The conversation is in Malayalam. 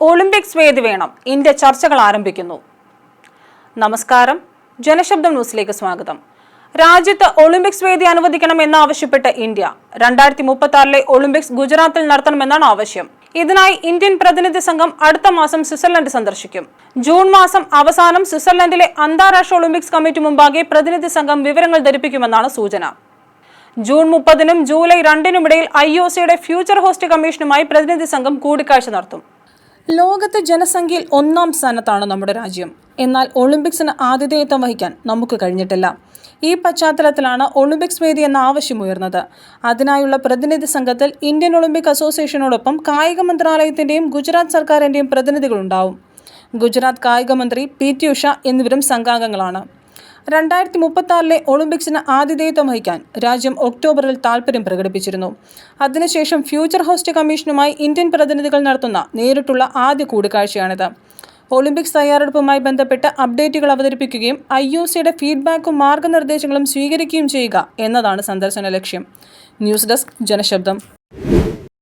ഒളിമ്പിക്സ് വേദി വേണം. ഇന്ത്യ ചർച്ചകൾ ആരംഭിക്കുന്നു. നമസ്കാരം. ജനശബ്ദം ന്യൂസിലേക്ക് സ്വാഗതം. രാജ്യത്ത് ഒളിമ്പിക്സ് വേദി അനുവദിക്കണമെന്നാവശ്യപ്പെട്ട് ഇന്ത്യ. രണ്ടായിരത്തി മുപ്പത്തി ആറിലെ ഒളിമ്പിക്സ് ഗുജറാത്തിൽ നടത്തണമെന്നാണ് ആവശ്യം. ഇതിനായി ഇന്ത്യൻ പ്രതിനിധി സംഘം അടുത്ത മാസം സ്വിറ്റ്സർലൻഡ് സന്ദർശിക്കും. ജൂൺ മാസം അവസാനം സ്വിറ്റ്സർലൻഡിലെ അന്താരാഷ്ട്ര ഒളിമ്പിക്സ് കമ്മിറ്റി മുമ്പാകെ പ്രതിനിധി സംഘം വിവരങ്ങൾ ധരിപ്പിക്കുമെന്നാണ് സൂചന. ജൂൺ മുപ്പതിനും ജൂലൈ രണ്ടിനുമിടയിൽ ഐ ഒ സിയുടെ ഫ്യൂച്ചർ ഹോസ്റ്റ് കമ്മീഷനുമായി പ്രതിനിധി സംഘം കൂടിക്കാഴ്ച നടത്തും. ലോകത്തെ ജനസംഖ്യയിൽ ഒന്നാം സ്ഥാനത്താണ് നമ്മുടെ രാജ്യം. എന്നാൽ ഒളിമ്പിക്സിന് ആതിഥേയത്വം വഹിക്കാൻ നമുക്ക് കഴിഞ്ഞിട്ടില്ല. ഈ പശ്ചാത്തലത്തിലാണ് ഒളിമ്പിക്സ് വേദി എന്ന ആവശ്യമുയർന്നത് അതിനായുള്ള പ്രതിനിധി സംഘത്തിൽ ഇന്ത്യൻ ഒളിമ്പിക് അസോസിയേഷനോടൊപ്പം കായിക മന്ത്രാലയത്തിന്റെയും ഗുജറാത്ത് സർക്കാരിന്റെയും പ്രതിനിധികളുണ്ടാവും. ഗുജറാത്ത് കായിക മന്ത്രി പി ടി ഉഷ എന്നിവരും സംഘാംഗങ്ങളാണ്. രണ്ടായിരത്തി മുപ്പത്താറിലെ ഒളിമ്പിക്സിന് ആതിഥേയത്വം വഹിക്കാൻ രാജ്യം ഒക്ടോബറിൽ താൽപ്പര്യം പ്രകടിപ്പിച്ചിരുന്നു. അതിനുശേഷം ഫ്യൂച്ചർ ഹോസ്റ്റ് കമ്മീഷനുമായി ഇന്ത്യൻ പ്രതിനിധികൾ നടത്തുന്ന നേരിട്ടുള്ള ആദ്യ കൂടിക്കാഴ്ചയാണിത്. ഒളിമ്പിക്സ് തയ്യാറെടുപ്പുമായി ബന്ധപ്പെട്ട് അപ്ഡേറ്റുകൾ അവതരിപ്പിക്കുകയും ഐ ഒ സിയുടെ ഫീഡ്ബാക്കും മാർഗനിർദ്ദേശങ്ങളും സ്വീകരിക്കുകയും ചെയ്യുക എന്നതാണ് സന്ദർശന ലക്ഷ്യം. News desk ജനശബ്ദം.